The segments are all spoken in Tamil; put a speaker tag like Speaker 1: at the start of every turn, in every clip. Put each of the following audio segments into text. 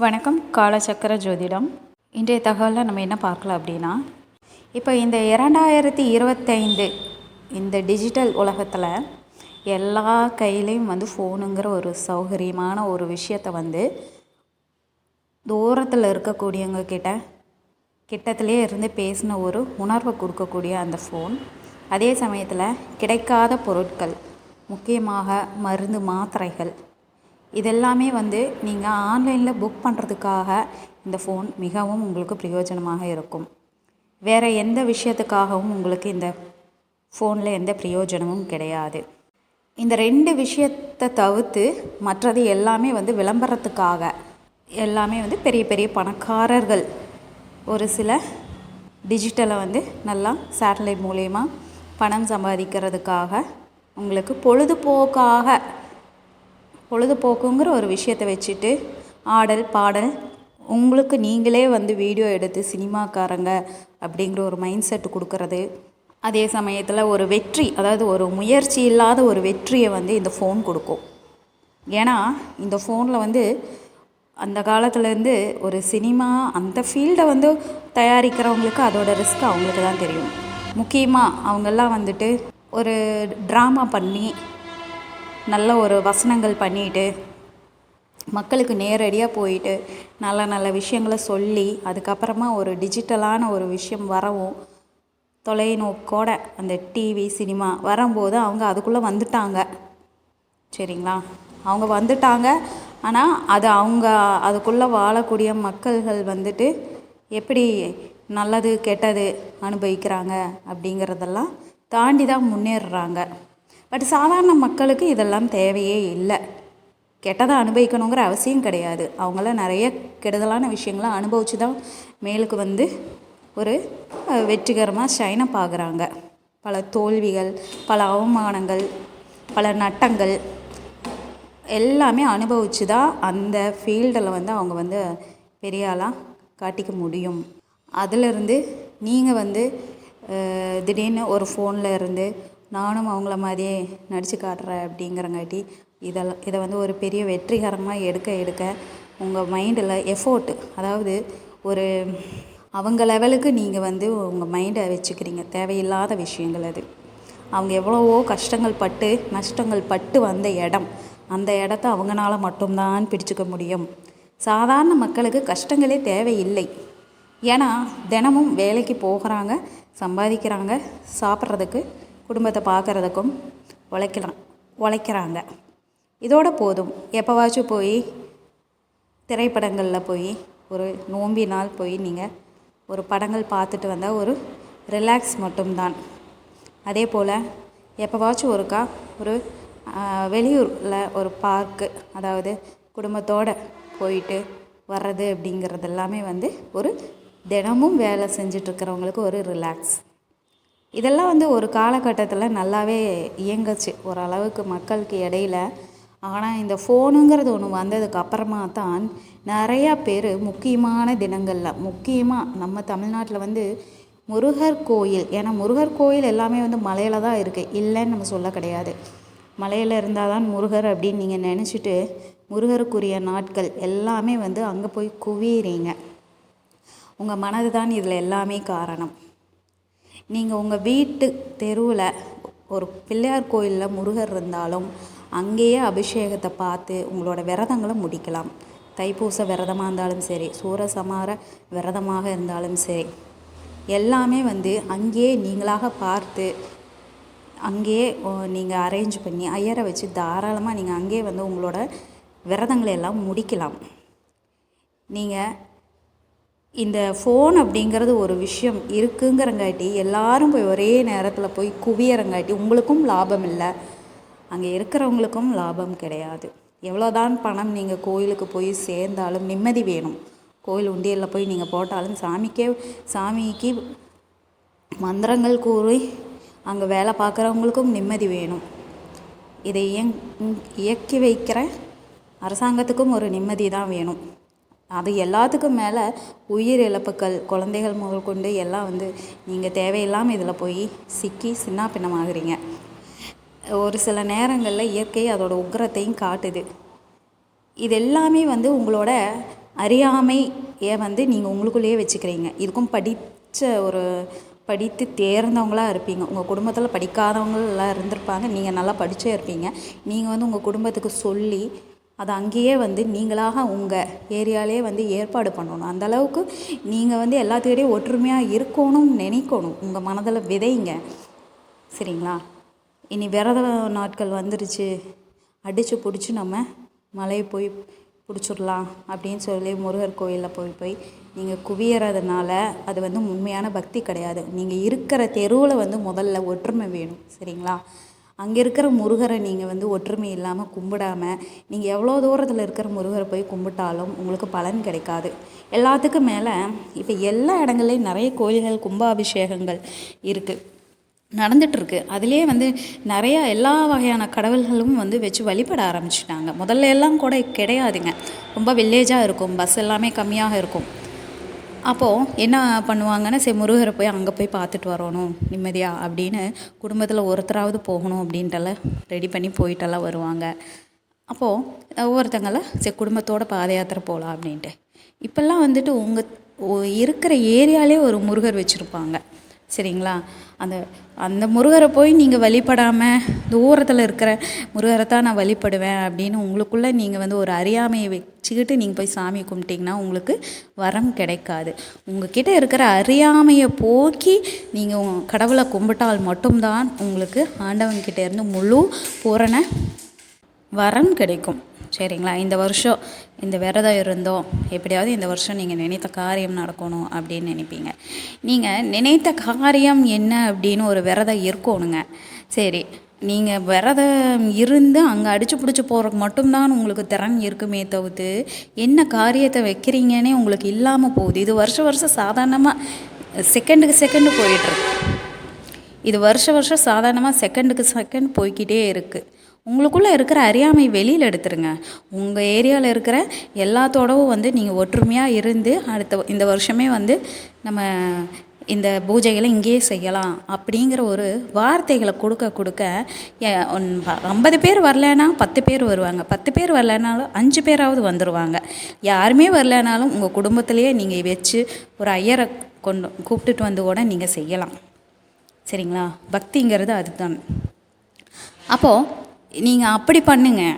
Speaker 1: வணக்கம் காலச்சக்கர ஜோதிடம். இன்றைய தகவலில் நம்ம என்ன பார்க்கலாம் அப்படின்னா இப்போ இந்த இரண்டாயிரத்தி இருபத்தைந்து இந்த டிஜிட்டல் உலகத்தில் எல்லா கையிலையும் வந்து ஃபோனுங்கிற ஒரு சௌகரியமான ஒரு விஷயத்தை வந்து தூரத்தில் இருக்கக்கூடியவங்க கிட்ட கிட்டத்திலே இருந்து பேசின ஒரு உணர்வை கொடுக்கக்கூடிய அந்த ஃபோன் அதே சமயத்தில் கிடைக்காத பொருட்கள் முக்கியமாக மருந்து மாத்திரைகள் இதெல்லாமே வந்து நீங்கள் ஆன்லைனில் புக் பண்ணுறதுக்காக இந்த ஃபோன் மிகவும் உங்களுக்கு பிரயோஜனமாக இருக்கும். வேறு எந்த விஷயத்துக்காகவும் உங்களுக்கு இந்த ஃபோனில் எந்த பிரயோஜனமும் கிடையாது. இந்த ரெண்டு விஷயத்தை தவிர்த்து மற்றது எல்லாமே வந்து விளம்பரத்துக்காக எல்லாமே வந்து பெரிய பெரிய பணக்காரர்கள் ஒரு சில டிஜிட்டலை வந்து நல்லா சேட்டலைட் மூலயமா பணம் சம்பாதிக்கிறதுக்காக உங்களுக்கு பொழுதுபோக்காக பொழுதுபோக்குங்கிற ஒரு விஷயத்தை வச்சுட்டு ஆடல் பாடல் உங்களுக்கு நீங்களே வந்து வீடியோ எடுத்து சினிமாக்காரங்க அப்படிங்கிற ஒரு மைண்ட் செட் கொடுக்கறது. அதே சமயத்தில் ஒரு வெற்றி அதாவது ஒரு முயற்சி இல்லாத ஒரு வெற்றியை வந்து இந்த ஃபோன் கொடுக்கும். ஏன்னா இந்த ஃபோனில் வந்து அந்த காலத்துலேருந்து ஒரு சினிமா அந்த ஃபீல்டை வந்து தயாரிக்கிறவங்களுக்கு அதோட ரிஸ்க் அவங்களுக்கு தான் தெரியும். முக்கியமாக அவங்கெல்லாம் வந்துட்டு ஒரு ட்ராமா பண்ணி நல்ல ஒரு வசனங்கள் பண்ணிட்டு மக்களுக்கு நேரடியாக போயிட்டு நல்ல நல்ல விஷயங்களை சொல்லி அதுக்கப்புறமா ஒரு டிஜிட்டலான ஒரு விஷயம் வரவும் தொலைநோக்கோட அந்த டிவி சினிமா வரும்போது அவங்க அதுக்குள்ளே வந்துட்டாங்க. சரிங்களா? அவங்க வந்துட்டாங்க. ஆனால் அது அவங்க அதுக்குள்ளே வாழக்கூடிய மக்கள்கள் வந்துட்டு எப்படி நல்லது கெட்டது அனுபவிக்கிறாங்க அப்படிங்கிறதெல்லாம் தாண்டி தான் முன்னேறுறாங்க. பட் சாதாரண மக்களுக்கு இதெல்லாம் தேவையே இல்லை. கெட்டதை அனுபவிக்கணுங்கிற அவசியம் கிடையாது. அவங்களாம் நிறைய கெடுதலான விஷயங்களை அனுபவித்து தான் மேலுக்கு வந்து ஒரு வெற்றிகரமாக ஷைனப் ஆகுறாங்க. பல தோல்விகள் பல அவமானங்கள் பல நட்டங்கள் எல்லாமே அனுபவித்து தான் அந்த ஃபீல்டில் வந்து அவங்க வந்து பெரிய ஆளாக காட்டிக்க முடியும். அதிலிருந்து நீங்கள் வந்து திடீர்னு ஒரு ஃபோனில் இருந்து நானும் அவங்கள மாதிரியே நடித்து காட்டுறேன் அப்படிங்கிறங்காட்டி இதெல்லாம் இதை வந்து ஒரு பெரிய வெற்றிகரமாக எடுக்க எடுக்க உங்கள் மைண்டில் எஃபோர்ட்டு அதாவது ஒரு அவங்க லெவலுக்கு நீங்கள் வந்து உங்கள் மைண்டை வச்சுக்கிறீங்க. தேவையில்லாத விஷயங்கள் அது. அவங்க எவ்வளவோ கஷ்டங்கள் பட்டு நஷ்டங்கள் பட்டு வந்த இடம். அந்த இடத்த அவங்களால மட்டும்தான் பிடிச்சிக்க முடியும். சாதாரண மக்களுக்கு கஷ்டங்களே தேவையில்லை. ஏன்னா தினமும் வேலைக்கு போகிறாங்க சம்பாதிக்கிறாங்க சாப்பிட்றதுக்கு குடும்பத்தை பார்க்குறதுக்கும் உழைக்கலாம் உழைக்கிறாங்க. இதோட போதும். எப்போவாச்சும் போய் திரைப்படங்களில் போய் ஒரு நோம்பி நாள் போய் நீங்கள் ஒரு படங்கள் பார்த்துட்டு வந்தால் ஒரு ரிலாக்ஸ் மட்டும்தான். அதே போல் எப்போவாச்சும் ஒருக்கா ஒரு வெளியூரில் ஒரு பார்க்கு அதாவது குடும்பத்தோடு போயிட்டு வர்றது அப்படிங்கிறது எல்லாமே வந்து ஒரு தினமும் வேலை செஞ்சிட்ருக்கிறவங்களுக்கு ஒரு ரிலாக்ஸ் இதெல்லாம் வந்து ஒரு காலகட்டத்தில் நல்லாவே இயங்குச்சு. ஓரளவுக்கு மக்களுக்கு இடையில. ஆனால் இந்த ஃபோனுங்கிறது ஒன்று வந்ததுக்கு அப்புறமா தான் நிறையா பேர் முக்கியமான தினங்களில் முக்கியமாக நம்ம தமிழ்நாட்டில் வந்து முருகர் கோயில். ஏன்னா முருகர் கோயில் எல்லாமே வந்து மலையில் தான் இருக்குது இல்லைன்னு நம்ம சொல்ல கிடையாது. மலையில் இருந்தால் தான் முருகர் அப்படின்னு நீங்கள் நினச்சிட்டு முருகருக்குரிய நாட்கள் எல்லாமே வந்து அங்கே போய் குவியிறீங்க. உங்கள் மனது தான் இதில் எல்லாமே காரணம். நீங்கள் உங்கள் வீட்டு தெருவில் ஒரு பிள்ளையார் கோயிலில் முருகர் இருந்தாலும் அங்கேயே அபிஷேகத்தை பார்த்து உங்களோட விரதங்களை முடிக்கலாம். தைப்பூச விரதமாக இருந்தாலும் சரி சூரசமார விரதமாக இருந்தாலும் சரி எல்லாமே வந்து அங்கேயே நீங்களாக பார்த்து அங்கேயே நீங்கள் அரேஞ்ச் பண்ணி ஐயரை வச்சு தாராளமாக நீங்கள் அங்கேயே வந்து உங்களோட விரதங்களை எல்லாம் முடிக்கலாம். நீங்கள் இந்த ஃபோன் அப்படிங்கிறது ஒரு விஷயம் இருக்குங்கிறங்காட்டி எல்லாரும் போய் ஒரே நேரத்தில் போய் குவியறங்காட்டி உங்களுக்கும் லாபம் இல்லை. அங்கே இருக்கிறவங்களுக்கும் லாபம் கிடையாது. எவ்வளோதான் பணம் நீங்கள் கோயிலுக்கு போய் சேர்ந்தாலும் நிம்மதி வேணும். கோயில் உண்டியலில் போய் நீங்கள் போட்டாலும் சாமிக்கே சாமிக்கு மந்திரங்கள் கூறி அங்கே வேலை பார்க்குறவங்களுக்கும் நிம்மதி வேணும். இதை இயங் இயக்கி வைக்கிற அரசாங்கத்துக்கும் ஒரு நிம்மதி தான் வேணும். அது எல்லாத்துக்கும் மேலே உயிர் இழப்புகள் குழந்தைகள் முதல் கொண்டு எல்லாம் வந்து நீங்கள் தேவையில்லாமல் இதில் போய் சிக்கி சின்ன பின்னமாகறீங்க. ஒரு சில நேரங்களில் இயற்கை அதோட உக்ரத்தையும் காட்டுது. இது எல்லாமே வந்து உங்களோட அறியாமையை வந்து நீங்கள் உங்களுக்குள்ளேயே வச்சுக்கிறீங்க. இதுக்கும் படித்த ஒரு படித்து தேர்ந்தவங்களாக இருப்பீங்க. உங்கள் குடும்பத்தில் படிக்காதவங்களாம் இருந்திருப்பாங்க. நீங்கள் நல்லா படித்தே இருப்பீங்க. நீங்கள் வந்து உங்கள் குடும்பத்துக்கு சொல்லி அதை அங்கேயே வந்து நீங்களாக உங்கள் ஏரியாலே வந்து ஏற்பாடு பண்ணணும். அந்த அளவுக்கு நீங்கள் வந்து எல்லாத்துக்கிட்டையும் ஒற்றுமையாக இருக்கணும்னு நினைக்கணும். உங்கள் மனதில் விதைங்க. சரிங்களா? இனி விரத நாட்கள் வந்துருச்சு. அடித்து பிடிச்சி நம்ம மலையை போய் பிடிச்சிடலாம் அப்படின்னு சொல்லி முருகர் கோயிலில் போய் போய் நீங்கள் குவியறதுனால அது வந்து உண்மையான பக்தி கிடையாது. நீங்கள் இருக்கிற தெருவில் வந்து முதல்ல ஒற்றுமை வேணும். சரிங்களா? அங்கே இருக்கிற முருகரை நீங்கள் வந்து ஒற்றுமை இல்லாமல் கும்பிடாமல் நீங்கள் எவ்வளோ தூரத்தில் இருக்கிற முருகரை போய் கும்பிட்டாலும் உங்களுக்கு பலன் கிடைக்காது. எல்லாத்துக்கும் மேலே இப்போ எல்லா இடங்கள்லையும் நிறைய கோயில்கள் கும்பாபிஷேகங்கள் இருக்குது நடந்துகிட்ருக்கு அதுலேயே வந்து நிறையா எல்லா வகையான கடவுள்களும் வந்து வச்சு வழிபட ஆரம்பிச்சிட்டாங்க. முதல்ல எல்லாம் கூட கிடையாதுங்க. ரொம்ப வில்லேஜாக இருக்கும். பஸ் எல்லாமே கம்மியாக இருக்கும். அப்போது என்ன பண்ணுவாங்கன்னா சரி முருகரை போய் அங்கே போய் பார்த்துட்டு வரணும் நிம்மதியாக அப்படின்னு குடும்பத்தில் ஒருத்தராவது போகணும் அப்படின்ட்டெல்லாம் ரெடி பண்ணி போயிட்டெல்லாம் வருவாங்க. அப்போது ஒவ்வொருத்தங்களை சரி குடும்பத்தோட பாத யாத்திரை போகலாம் அப்படின்ட்டு. இப்போல்லாம் வந்துட்டு உங்கள் இருக்கிற ஏரியாலே ஒரு முருகர் வச்சுருப்பாங்க. சரிங்களா? அந்த அந்த முருகரை போய் நீங்கள் வழிபடாமல் தூரத்தில் இருக்கிற முருகரை தான் நான் வழிபடுவேன் அப்படின்னு உங்களுக்குள்ளே நீங்கள் வந்து ஒரு அறியாமையை வச்சுக்கிட்டு நீங்கள் போய் சாமி கும்பிட்டிங்கன்னா உங்களுக்கு வரம் கிடைக்காது. உங்ககிட்ட இருக்கிற அறியாமையை போக்கி நீங்கள் கடவுளை கும்பிட்டால் மட்டும்தான் உங்களுக்கு ஆண்டவன்கிட்ட இருந்து முழு பூரண வரம் கிடைக்கும். சரிங்களா? இந்த வருஷம் இந்த விரதம் இருந்தோம். எப்படியாவது இந்த வருஷம் நீங்கள் நினைத்த காரியம் நடக்கணும் அப்படின்னு நினைப்பீங்க. நீங்கள் நினைத்த காரியம் என்ன அப்படின்னு ஒரு விரதம் இருக்கணுங்க. சரி நீங்கள் விரதம் இருந்து அங்கே அடித்து பிடிச்சி போகிறதுக்கு மட்டும்தான் உங்களுக்கு திறன் இருக்குமே தவிர்த்து என்ன காரியத்தை வைக்கிறீங்கன்னே உங்களுக்கு இல்லாமல் போகுது. இது வருஷம் வருஷம் சாதாரணமாக செகண்டுக்கு செகண்டு போயிட்டுருக்கு இது வருஷ வருஷம் சாதாரணமாக செகண்டுக்கு செகண்ட் போய்கிட்டே இருக்குது உங்களுக்குள்ளே இருக்கிற அறியாமை வெளியில் எடுத்துருங்க. உங்கள் ஏரியாவில் இருக்கிற எல்லாத்தோடவும் வந்து நீங்கள் ஒற்றுமையாக இருந்து அடுத்த இந்த வருஷமே வந்து நம்ம இந்த பூஜைகளை இங்கேயே செய்யலாம் அப்படிங்கிற ஒரு வார்த்தைகளை கொடுக்க கொடுக்க ஐம்பது பேர் வரலன்னா பத்து பேர் வருவாங்க. பத்து பேர் வரலனாலும் அஞ்சு பேராவது வந்துடுவாங்க யாருமே வரலனாலும் உங்கள் குடும்பத்திலேயே நீங்கள் வச்சு ஒரு ஐயரை கொண்டு கூப்பிட்டுட்டு வந்து கூட நீங்கள் செய்யலாம். சரிங்களா? பக்திங்கிறது அதுதான். அப்போது நீங்கள் அப்படி பண்ணுங்க.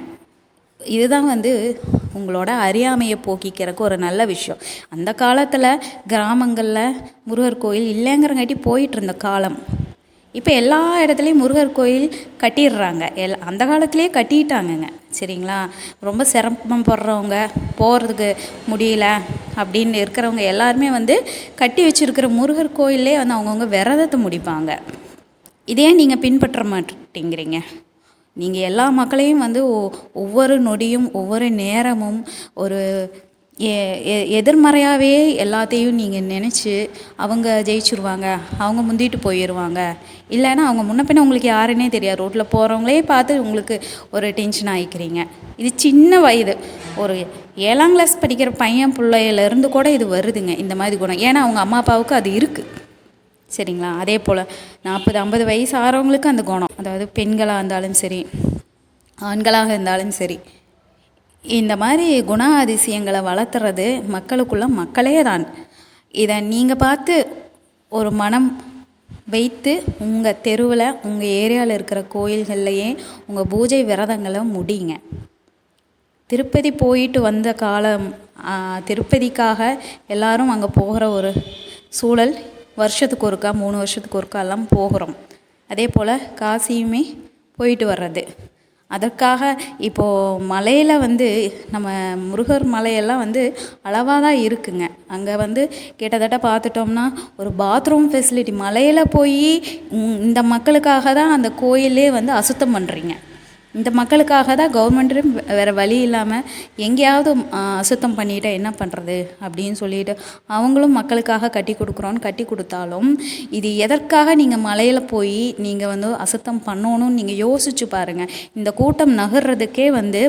Speaker 1: இதுதான் வந்து உங்களோட அறியாமையை போக்கிக்கிறதுக்கு ஒரு நல்ல விஷயம். அந்த காலத்தில் கிராமங்களில் முருகர் கோயில் இல்லைங்கிறங்காட்டி போயிட்டு இருந்த காலம். இப்போ எல்லா இடத்துலையும் முருகர் கோயில் கட்டிடுறாங்க. எல் அந்த காலத்துலேயே கட்டிட்டாங்கங்க. சரிங்களா? ரொம்ப சிரமம் படுறவங்க போகிறதுக்கு முடியல அப்படின்னு இருக்கிறவங்க எல்லாருமே வந்து கட்டி வச்சுருக்கிற முருகர் கோயிலே வந்து அவங்கவுங்க விரதத்தை முடிப்பாங்க. இதே நீங்கள் பின்பற்ற மாட்டேங்கிறீங்க. நீங்கள் எல்லா மக்களையும் வந்து ஒவ்வொரு நொடியும் ஒவ்வொரு நேரமும் ஒரு எதிர்மறையாகவே எல்லாத்தையும் நீங்கள் நினச்சி அவங்க ஜெயிச்சிருவாங்க அவங்க முந்திட்டு போயிடுவாங்க இல்லைன்னா அவங்க முன்ன பின்ன உங்களுக்கு யாருன்னே தெரியாது. ரோட்டில் போகிறவங்களே பார்த்து உங்களுக்கு ஒரு டென்ஷன் ஆகிக்கிறீங்க இது சின்ன வயது. ஒரு ஏழாம் கிளாஸ் படிக்கிற பையன் பிள்ளையிலேருந்து கூட இது வருதுங்க இந்த மாதிரி குணம். ஏன்னா அவங்க அம்மா அப்பாவுக்கு அது இருக்குது சரிங்களா? அதே போல் நாற்பது ஐம்பது வயசு ஆகிறவங்களுக்கு அந்த குணம். அதாவது பெண்களாக இருந்தாலும் சரி ஆண்களாக இருந்தாலும் சரி இந்த மாதிரி குண அதிசயங்களை வளர்த்துறது மக்களுக்குள்ள மக்களே தான். இதை நீங்கள் பார்த்து ஒரு மனம் வைத்து உங்கள் தெருவில் உங்கள் ஏரியாவில் இருக்கிற கோயில்கள்லையே உங்கள் பூஜை விரதங்களை முடியுங்க திருப்பதி போயிட்டு வந்த காலம் திருப்பதிக்காக எல்லாரும் அங்கே போகிற ஒரு சூழல் வருஷத்துக்கு ஒருக்கா மூணு வருஷத்துக்கு ஒருக்கா எல்லாம் போகிறோம். அதே போல் காசியுமே போயிட்டு வர்றது. அதற்காக இப்போது மலையில் வந்து நம்ம முருகர் மலையெல்லாம் வந்து அளவாக தான் இருக்குங்க. அங்கே வந்து கிட்டத்தட்ட பார்த்துட்டோம்னா ஒரு பாத்ரூம் ஃபெசிலிட்டி மலையில் போய் இந்த மக்களுக்காக தான் அந்த கோயிலே வந்து அசுத்தம் பண்ணுறீங்க இந்த மக்களுக்காக தான் கவர்மெண்ட்டும் வேறு வழி இல்லாமல் எங்கேயாவது அசுத்தம் பண்ணிட்டால் என்ன பண்ணுறது அப்படின்னு சொல்லிட்டு அவங்களும் மக்களுக்காக கட்டி கொடுக்குறோன்னு கட்டி கொடுத்தாலும் இது எதற்காக நீங்கள் மலையில் போய் நீங்கள் வந்து அசுத்தம் பண்ணணும்னு நீங்கள் யோசிச்சு பாருங்கள் இந்த கூட்டம் நகர்றதுக்கே வந்து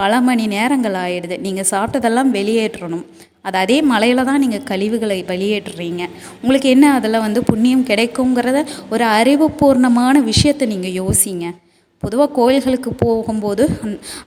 Speaker 1: பல மணி நேரங்கள் ஆகிடுது நீங்கள் சாப்பிட்டதெல்லாம் வெளியேற்றணும். அது அதே மலையில் தான் நீங்கள் கழிவுகளை வெளியேற்றுறீங்க. உங்களுக்கு என்ன அதில் வந்து புண்ணியம் கிடைக்குங்கிறத ஒரு அறிவுபூர்ணமான விஷயத்தை நீங்கள் யோசிங்க. பொதுவாக கோயில்களுக்கு போகும்போது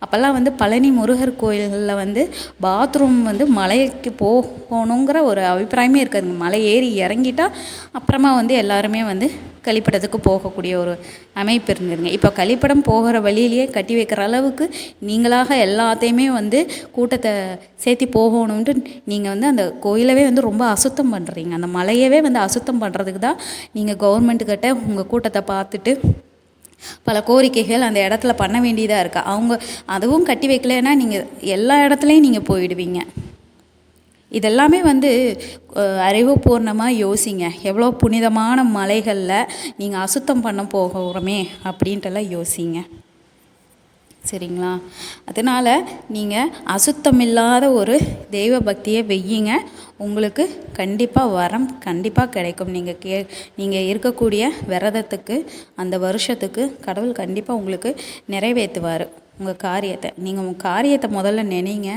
Speaker 1: அப்போல்லாம் வந்து பழனி முருகர் கோயில்களில் வந்து பாத்ரூம் வந்து மலைக்கு போகணுங்கிற ஒரு அபிப்பிராயமே இருக்காதுங்க மலை ஏறி இறங்கிட்டால் அப்புறமா வந்து எல்லாருமே வந்து கழிப்பிடத்துக்கு போகக்கூடிய ஒரு அமைப்பு இருந்ததுங்க. இப்போ கழிப்பிடம் போகிற வழியிலேயே கட்டி வைக்கிற அளவுக்கு நீங்களாக எல்லாத்தையுமே வந்து கூட்டத்தை சேர்த்து போகணுன்ட்டு நீங்கள் வந்து அந்த கோயிலவே வந்து ரொம்ப அசுத்தம் பண்ணுறீங்க அந்த மலையவே வந்து அசுத்தம் பண்ணுறதுக்கு தான் நீங்கள் கவர்மெண்ட்டுக்கிட்ட உங்கள் கூட்டத்தை பார்த்துட்டு பல கோரிக்கைகள் அந்த இடத்துல பண்ண வேண்டியதாக இருக்குது அவங்க அதுவும் கட்டி வைக்கலைன்னா நீங்கள் எல்லா இடத்துலையும் நீங்கள் போயிடுவீங்க. இதெல்லாமே வந்து அறிவுபூர்ணமாக யோசிங்க. எவ்வளோ புனிதமான மலைகளில் நீங்கள் அசுத்தம் பண்ண போகிறோமே அப்படின்ட்டுலாம் யோசிங்க. சரிங்களா? அதனால் நீங்கள் அசுத்தமில்லாத ஒரு தெய்வ பக்தியை வெய்யுங்க. உங்களுக்கு கண்டிப்பாக வரம் கண்டிப்பாக கிடைக்கும். நீங்கள் கே நீங்கள் இருக்கக்கூடிய விரதத்துக்கு அந்த வருஷத்துக்கு கடவுள் கண்டிப்பாக உங்களுக்கு நிறைவேற்றுவார். உங்கள் காரியத்தை. நீங்கள் உங்கள் காரியத்தை முதல்ல நினைங்க.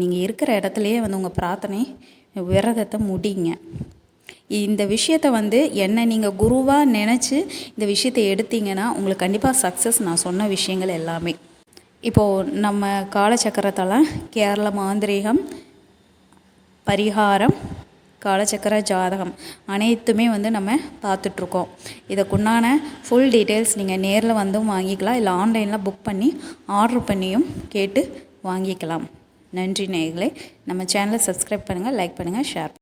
Speaker 1: நீங்கள் இருக்கிற இடத்துலையே வந்து உங்கள் பிரார்த்தனை விரதத்தை முடிங்க. இந்த விஷயத்தை வந்து என்னை நீங்கள் குருவாக நினச்சி இந்த விஷயத்தை எடுத்தீங்கன்னா உங்களுக்கு கண்டிப்பாக சக்ஸஸ் நான் சொன்ன விஷயங்கள் எல்லாமே. இப்போது நம்ம காலச்சக்கரத்தில் கேரள மாந்திரீகம் பரிகாரம் காலச்சக்கர ஜாதகம் அனைத்துமே வந்து நம்ம பார்த்துட்ருக்கோம். இதுக்குண்டான ஃபுல் டீட்டெயில்ஸ் நீங்கள் நேரில் வந்தும் வாங்கிக்கலாம். இல்லை ஆன்லைனில் புக் பண்ணி ஆர்டர் பண்ணியும் கேட்டு வாங்கிக்கலாம். நன்றி நேயர்களே. நம்ம சேனலை சப்ஸ்கிரைப் பண்ணுங்கள் லைக் பண்ணுங்கள் ஷேர்